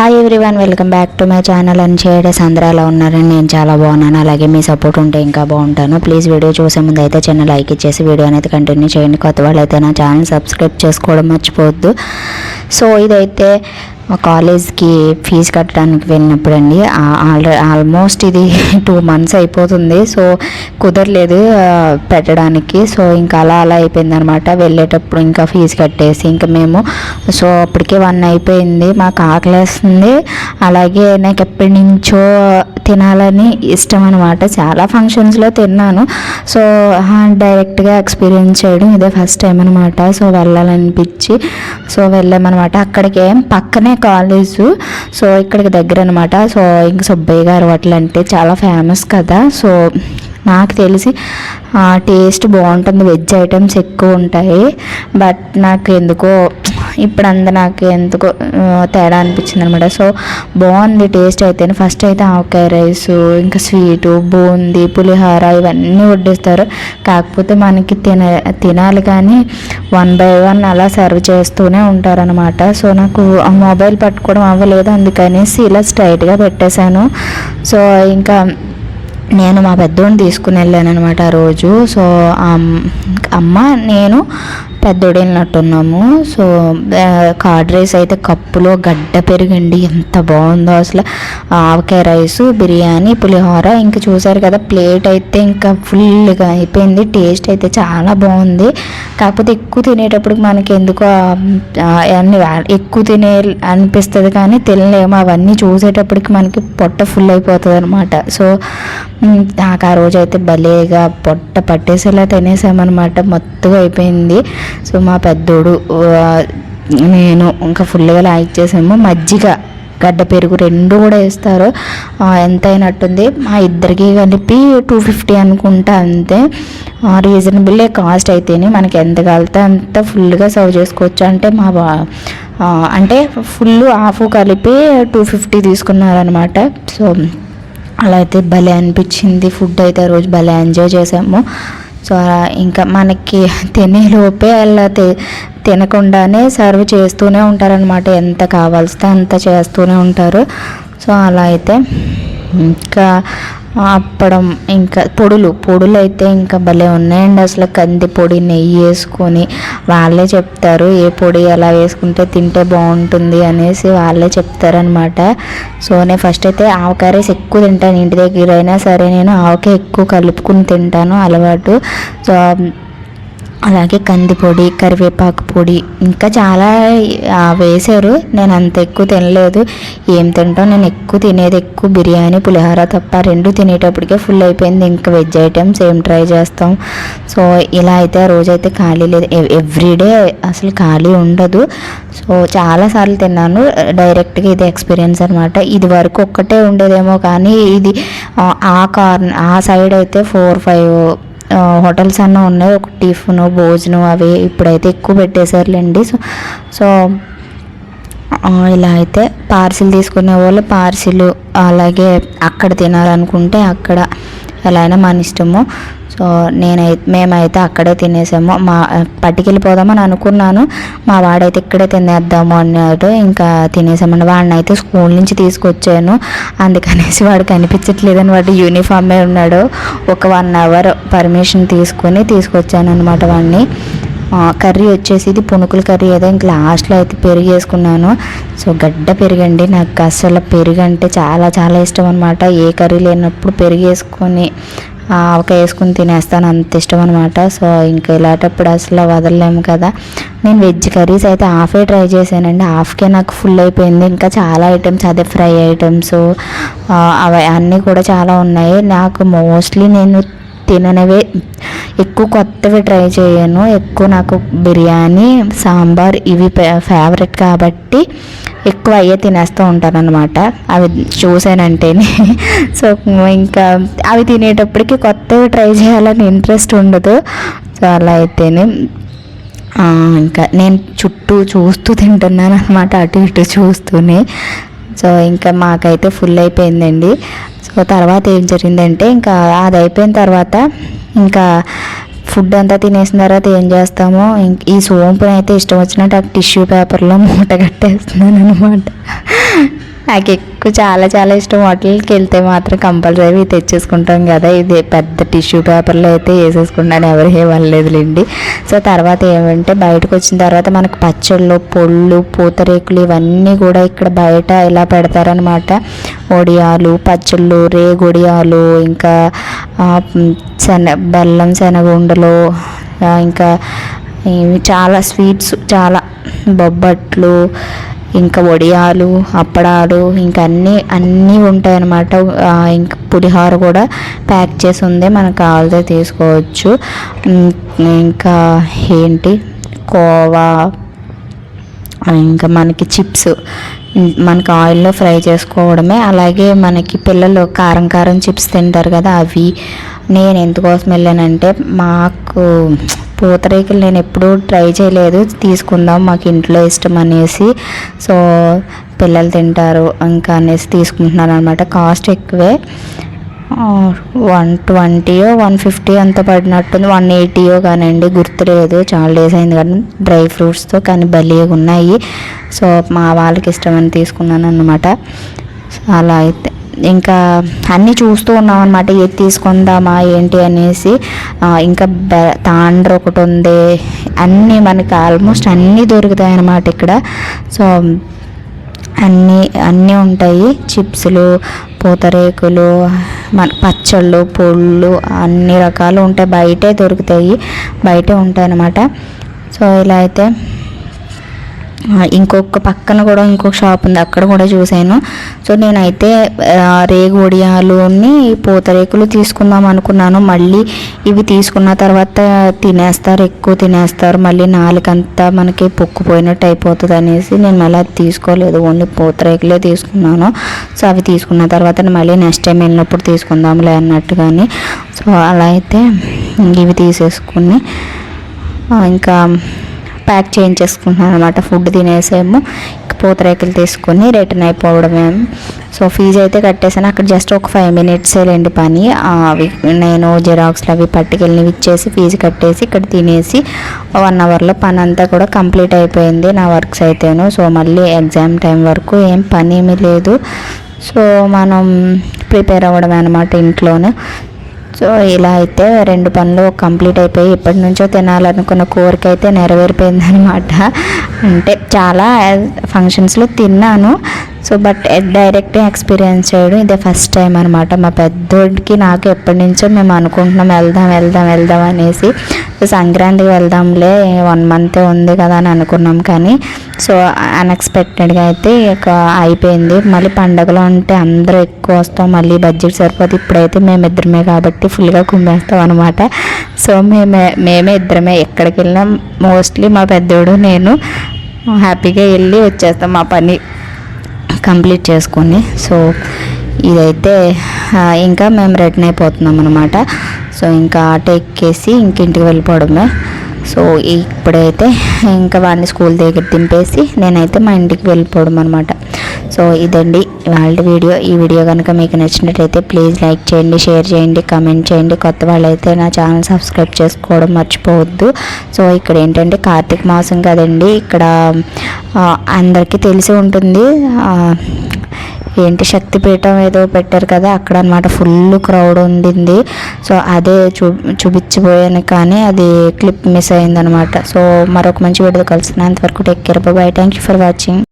Hi everyone welcome back to my channel అని చేయడే సంద్రాలో ఉన్నారని నేను చాలా బాగున్నాను. అలాగే మీ సపోర్ట్ ఉంటే ఇంకా బాగుంటాను. ప్లీజ్ వీడియో చూసే ముందు అయితే చిన్న లైక్ ఇచ్చేసి వీడియో అనేది కంటిన్యూ చేయండి. కొత్త వాళ్ళు అయితే నా ఛానల్ సబ్స్క్రైబ్ చేసుకోవడం మర్చిపోవద్దు. సో ఇదైతే మా కాలేజ్కి ఫీజు కట్టడానికి వెళ్ళినప్పుడు అండి ఆల్రెడీ ఆల్మోస్ట్ ఇది టూ మంత్స్ అయిపోతుంది. సో కుదరలేదు పెట్టడానికి. సో ఇంకా అలా అలా అయిపోయింది అనమాట వెళ్ళేటప్పుడు ఇంకా ఫీజు కట్టేసి ఇంకా మేము సో అప్పటికే వన్ అయిపోయింది. మాకు ఆకలేస్తుంది. అలాగే నాకు ఎప్పటి నుంచో తినాలని ఇష్టం అనమాట చాలా ఫంక్షన్స్లో తిన్నాను. సో డైరెక్ట్గా ఎక్స్పీరియన్స్ చేయడం ఇదే ఫస్ట్ టైం అనమాట. సో వెళ్ళాలనిపించి సో వెళ్ళామన్నమాట అక్కడికి ఏం పక్కనే కాలేజు. సో ఇక్కడికి దగ్గర అనమాట సో ఇంక సుబ్బయ్య గారు హోటల్ అంటే చాలా ఫేమస్ కదా. సో నాకు తెలిసి టేస్ట్ బాగుంటుంది. వెజ్ ఐటమ్స్ ఎక్కువ ఉంటాయి. బట్ నాకు ఎందుకో ఇప్పుడు అంత నాకు ఎందుకో తేడా అనిపించింది అనమాట సో బాగుంది టేస్ట్ అయితే. ఫస్ట్ అయితే ఆవకాయ రైస్ ఇంకా స్వీటు బూందీ పులిహోర ఇవన్నీ వడ్డిస్తారు. కాకపోతే మనకి తిన తినాలి కానీ వన్ బై వన్ అలా సర్వ్ చేస్తూనే ఉంటారనమాట సో నాకు ఆ మొబైల్ పట్టుకోవడం అవ్వలేదు. అందుకనేసి ఇలా స్ట్రైట్గా పెట్టేశాను. సో ఇంకా నేను మా పెద్దోడిని తీసుకుని వెళ్ళాను అనమాట ఆ రోజు. సో అమ్మ నేను పెద్దోడు సో కార్డ్ రైస్ అయితే కప్పులో గడ్డ పెరిగండి ఎంత బాగుందో అసలు. ఆవకాయ రైస్ బిర్యానీ పులిహోర. ఇంకా చూసారు కదా ప్లేట్ అయితే ఇంకా ఫుల్గా అయిపోయింది. టేస్ట్ అయితే చాలా బాగుంది. కాకపోతే ఎక్కువ తినేటప్పుడు మనకి ఎందుకో అన్ని ఎక్కువ తినే అనిపిస్తుంది కానీ తినలేము. అవన్నీ చూసేటప్పటికి మనకి పొట్ట ఫుల్ అయిపోతుంది అనమాట సో నాకు ఆ రోజు అయితే భలేగా పొట్ట పట్టేసేలా తినేసామన్నమాట. మొత్తం అయిపోయింది. సో మా పెద్దోడు నేను ఇంకా ఫుల్గా లైక్ చేసాము. మజ్జిగ గడ్డ పెరుగు రెండు కూడా వేస్తారు. ఎంత అయినట్టుంది మా ఇద్దరికి కలిపి టూ ఫిఫ్టీ అనుకుంటా అంతే. రీజనబుల్ కాస్ట్ అయితేనే మనకి ఎంత కలితే అంత ఫుల్గా సర్వ్ చేసుకోవచ్చు. అంటే మా బా అంటే ఫుల్ హాఫ్ కలిపి టూ ఫిఫ్టీ తీసుకున్నారనమాట సో అలా అయితే భలే అనిపించింది. ఫుడ్ అయితే ఆ రోజు భలే ఎంజాయ్ చేసాము. సో అలా ఇంకా మనకి తినే లోపే అలా తి- తినకుండానే సర్వ్ చేస్తూనే ఉంటారనమాట ఎంత కావాల్సితే అంత చేస్తూనే ఉంటారు. సో అలా అయితే ఇంకా అప్పడం ఇంకా పొడులు. పొడులు అయితే ఇంకా భలే ఉన్నాయండి. అసలు కంది పొడి నెయ్యి వేసుకొని వాళ్ళే చెప్తారు ఏ పొడి ఎలా వేసుకుంటే తింటే బాగుంటుంది అనేసి వాళ్ళే చెప్తారనమాట సో నేను ఫస్ట్ అయితే ఆవకాయ రైస్ ఎక్కువ తింటాను. ఇంటి దగ్గర అయినా సరే నేను ఆవకాయ ఎక్కువ కలుపుకుని తింటాను అలవాటు. సో అలాగే కందిపొడి కరివేపాకు పొడి ఇంకా చాలా వేశారు. నేను అంత ఎక్కువ తినలేదు. ఏం తింటాం? నేను ఎక్కువ తినేది ఎక్కువ బిర్యానీ పులిహోర తప్ప రెండు తినేటప్పటికే ఫుల్ అయిపోయింది. ఇంకా వెజ్ ఐటమ్స్ ఏం ట్రై చేస్తాం? సో ఇలా అయితే ఆ రోజైతే ఖాళీ లేదు. ఎవ్రీడే అసలు ఖాళీ ఉండదు. సో చాలాసార్లు తిన్నాను. డైరెక్ట్గా ఇది ఎక్స్పీరియన్స్ అనమాట ఇది వరకు ఒక్కటే ఉండేదేమో కానీ ఇది ఆ, కార్న్ ఆ సైడ్ అయితే ఫోర్ ఫైవ్ హోటల్స్ అన్న ఉన్నాయి. ఒక టిఫిన్ భోజనం అవి ఇప్పుడైతే ఎక్కువ పెట్టేశారులేండి. సో సో ఇలా అయితే పార్సిల్ తీసుకునే వాళ్ళు పార్సిల్ అలాగే అక్కడ తినాలనుకుంటే అక్కడ ఎలా అయినా మన ఇష్టము. సో నేనైతే మేమైతే అక్కడే తినేసాము. మా పట్టుకెళ్ళిపోదామని అనుకున్నాను. మా వాడైతే ఇక్కడే తినేద్దాము అన్నాడు. ఇంకా తినేసామండి. వాడిని అయితే స్కూల్ నుంచి తీసుకొచ్చాను. అందుకనేసి వాడు కనిపించట్లేదని వాడు యూనిఫామే ఉన్నాడు. ఒక వన్ అవర్ పర్మిషన్ తీసుకొని తీసుకొచ్చాను అనమాట వాడిని కర్రీ వచ్చేసి ఇది పునుకుల కర్రీ ఏదో ఇంక లాస్ట్లో అయితే పెరుగు వేసుకున్నాను సో గడ్డ పెరుగండి. నాకు అసలు పెరుగు అంటే చాలా చాలా ఇష్టం అనమాట ఏ కర్రీ లేనప్పుడు పెరుగు వేసుకొని ఆవకాయ వేసుకుని తినేస్తాను. అంత ఇష్టం అనమాట సో ఇంకా ఇలాంటప్పుడు అసలు వదలలేము కదా. నేను వెజ్ కర్రీస్ అయితే హాఫే ట్రై చేశానండి. హాఫ్కే నాకు ఫుల్ అయిపోయింది. ఇంకా చాలా ఐటమ్స్ అదే ఫ్రై ఐటమ్స్ అవి అన్నీ కూడా చాలా ఉన్నాయి. నాకు మోస్ట్లీ నేను తిననివే ఎక్కువ కొత్తవి ట్రై చేయను. ఎక్కువ నాకు బిర్యానీ సాంబార్ ఇవి ఫేవరెట్ కాబట్టి ఎక్కువ అయ్యే తినేస్తూ ఉంటాను అనమాట అవి చూసానంటేనే సో ఇంకా అవి తినేటప్పటికి కొత్తవి ట్రై చేయాలని ఇంట్రెస్ట్ ఉండదు. సో అలా అయితేనే. ఇంకా నేను చుట్టూ చూస్తూ తింటున్నాను అనమాట అటు ఇటు చూస్తూనే. సో ఇంకా మాకైతే ఫుల్ అయిపోయిందండి. సో తర్వాత ఏం జరిగిందంటే ఇంకా అది అయిపోయిన తర్వాత ఇంకా ఫుడ్ అంతా తినేసిన తర్వాత ఏం చేస్తామో ఈ సోంపుని అయితే ఇష్టం వచ్చినట్టు ఆ టిష్యూ పేపర్లో మూట కట్టేస్తున్నాను అనమాట నాకు ఎక్కువ చాలా చాలా ఇష్టం హోటల్కి వెళ్తే మాత్రం కంపల్సరీ తెచ్చేసుకుంటాం కదా. ఇది పెద్ద టిష్యూ పేపర్లో అయితే వేసేసుకుంటాను ఎవరు ఏమనలేదులేండి సో తర్వాత ఏమంటే బయటకు వచ్చిన తర్వాత మనకు పచ్చళ్ళు పొళ్ళు పూతరేకులు ఇవన్నీ కూడా ఇక్కడ బయట ఇలా పెడతారనమాట ఒడియాలు పచ్చళ్ళు రేగొడియాలు ఇంకా శన బెల్లం శనగుండలు ఇంకా చాలా స్వీట్స్ చాలా బొబ్బట్లు ఇంకా వడియాలు అప్పడాలు ఇంకా అన్నీ అన్నీ ఉంటాయన్నమాట. ఇంకా పులిహోర కూడా ప్యాక్ చేసి ఉంది మనకు కావాలితే తీసుకోవచ్చు. ఇంకా ఏంటి? కోవా ఇంకా మనకి చిప్స్ మనకి ఆయిల్లో ఫ్రై చేసుకోవడమే. అలాగే మనకి పిల్లలు కారం కారం చిప్స్ తింటారు కదా అవి. నేను ఎందుకోసం వెళ్ళానంటే మాకు పూతరేకులు నేను ఎప్పుడూ ట్రై చేయలేదు. తీసుకుందాం మాకు ఇంట్లో ఇష్టం అనేసి. సో పిల్లలు తింటారు ఇంకా అనేసి తీసుకుంటున్నాను అనమాట కాస్ట్ ఎక్కువే. వన్ ట్వంటీయో వన్ ఫిఫ్టీ అంత పడినట్టుంది. వన్ ఎయిటీయో కానండి గుర్తులేదు. చాలా డేస్ అయింది కానీ డ్రై ఫ్రూట్స్తో కానీ భలేగా ఉన్నాయి సో మా వాళ్ళకి ఇష్టమని తీసుకున్నాను అనమాట అలా అయితే. ఇంకా అన్నీ చూస్తూ ఉన్నాం అనమాట ఏది తీసుకుందామా ఏంటి అనేసి ఇంకా తాండ్ర ఒకటి ఉంది. అన్నీ మనకి ఆల్మోస్ట్ అన్నీ దొరుకుతాయి అన్నమాట ఇక్కడ. సో అన్నీ అన్నీ ఉంటాయి. చిప్స్లు పూతరేకులు మన పచ్చళ్ళు పొళ్ళు అన్ని రకాలు ఉంటాయి. బయటే దొరుకుతాయి. బయటే ఉంటాయి అన్నమాట సో ఇలా అయితే ఇంకొక పక్కన కూడా ఇంకొక షాప్ ఉంది. అక్కడ కూడా చూశాను. సో నేనైతే ఆ, రేగు ఒడియాలుని పూతరేకులు తీసుకుందాం అనుకున్నాను. మళ్ళీ ఇవి తీసుకున్న తర్వాత తినేస్తారు ఎక్కువ తినేస్తారు. మళ్ళీ నాలుకంతా మనకి పొక్కుపోయినట్టు అయిపోతుంది అనేసి నేను మళ్ళీ అది తీసుకోలేదు. ఓన్లీ పూతరేకులే తీసుకున్నాను. సో అవి తీసుకున్న తర్వాత మళ్ళీ నెక్స్ట్ టైం వెళ్ళినప్పుడు తీసుకుందాంలే అన్నట్టుగాని. సో అలా అయితే ఇవి తీసేసుకుని ఇంకా ప్యాక్ చేయించేసుకుంటున్నాను అనమాట ఫుడ్ తినేసేమో పూతరేకులు తీసుకొని రిటర్న్ అయిపోవడమే. సో ఫీజు అయితే కట్టేసాను. అక్కడ జస్ట్ ఒక ఫైవ్ మినిట్స్ లేండి పని. అవి నేను జిరాక్స్లు అవి పట్టుకెళ్ళి ఇచ్చేసి ఫీజు కట్టేసి ఇక్కడ తినేసి వన్ అవర్లో పని అంతా కూడా కంప్లీట్ అయిపోయింది నా వర్క్స్ అయితేను. సో మళ్ళీ ఎగ్జామ్ టైం వరకు ఏం పని ఏమీ లేదు. సో మనం ప్రిపేర్ అవ్వడమే అనమాట ఇంట్లోనే. సో ఇలా అయితే రెండు పనులు కంప్లీట్ అయిపోయి ఎప్పటి నుంచో తినాలనుకున్న కోరిక అయితే నెరవేరిపోయిందనమాట అంటే చాలా ఫంక్షన్స్లో తిన్నాను. సో బట్ డైరెక్ట్ ఎక్స్పీరియన్స్ చేయడం ఇదే ఫస్ట్ టైం అనమాట మా పెద్దోడికి నాకు ఎప్పటి నుంచో మేము అనుకుంటున్నాం వెళ్దాం వెళ్దాం వెళ్దాం అనేసి. సంక్రాంతికి వెళ్దాంలే వన్ మంత్ ఉంది కదా అని అనుకున్నాం కానీ సో అన్ఎక్స్పెక్టెడ్గా అయితే ఇక అయిపోయింది. మళ్ళీ పండగలో అంటే అందరూ ఎక్కువ వస్తాం మళ్ళీ బడ్జెట్ సరిపోతే ఇప్పుడైతే మేము ఇద్దరమే కాబట్టి ఫుల్గా కుమ్మేస్తాం అనమాట సో మేమే మేమే ఇద్దరమే ఎక్కడికి వెళ్ళినా మోస్ట్లీ మా పెద్దోడు నేను హ్యాపీగా వెళ్ళి వచ్చేస్తాం మా పని. కంప్లీట్ చేసుకొని సో ఇదైతే ఇంకా మేము రిటర్న్ అయిపోతున్నాం అనమాట సో ఇంకా ఆటో ఎక్కేసి ఇంకింటికి వెళ్ళిపోవడమే. సో ఇప్పుడైతే ఇంకా వాడిని స్కూల్ దగ్గర దింపేసి నేనైతే మా ఇంటికి వెళ్ళిపోవడం అనమాట సో ఇదండి వాళ్ళ వీడియో. ఈ వీడియో కనుక మీకు నచ్చినట్టయితే ప్లీజ్ లైక్ చేయండి షేర్ చేయండి కమెంట్ చేయండి. కొత్త వాళ్ళైతే నా ఛానల్ సబ్స్క్రైబ్ చేసుకోవడం మర్చిపోవద్దు. సో ఇక్కడ ఏంటంటే కార్తీక మాసం కదండి. ఇక్కడ అందరికీ తెలిసి ఉంటుంది. ఏంటి శక్తిపీఠం ఏదో పెట్టారు కదా అక్కడ అనమాట ఫుల్ క్రౌడ్ ఉండింది. సో అదే చూ చూపించిపోయాను కానీ అది క్లిప్ మిస్ అయిందనమాట సో మరొక మంచి వీడియో కలుస్తున్నాను. అంతవరకు take care bye thank you for watching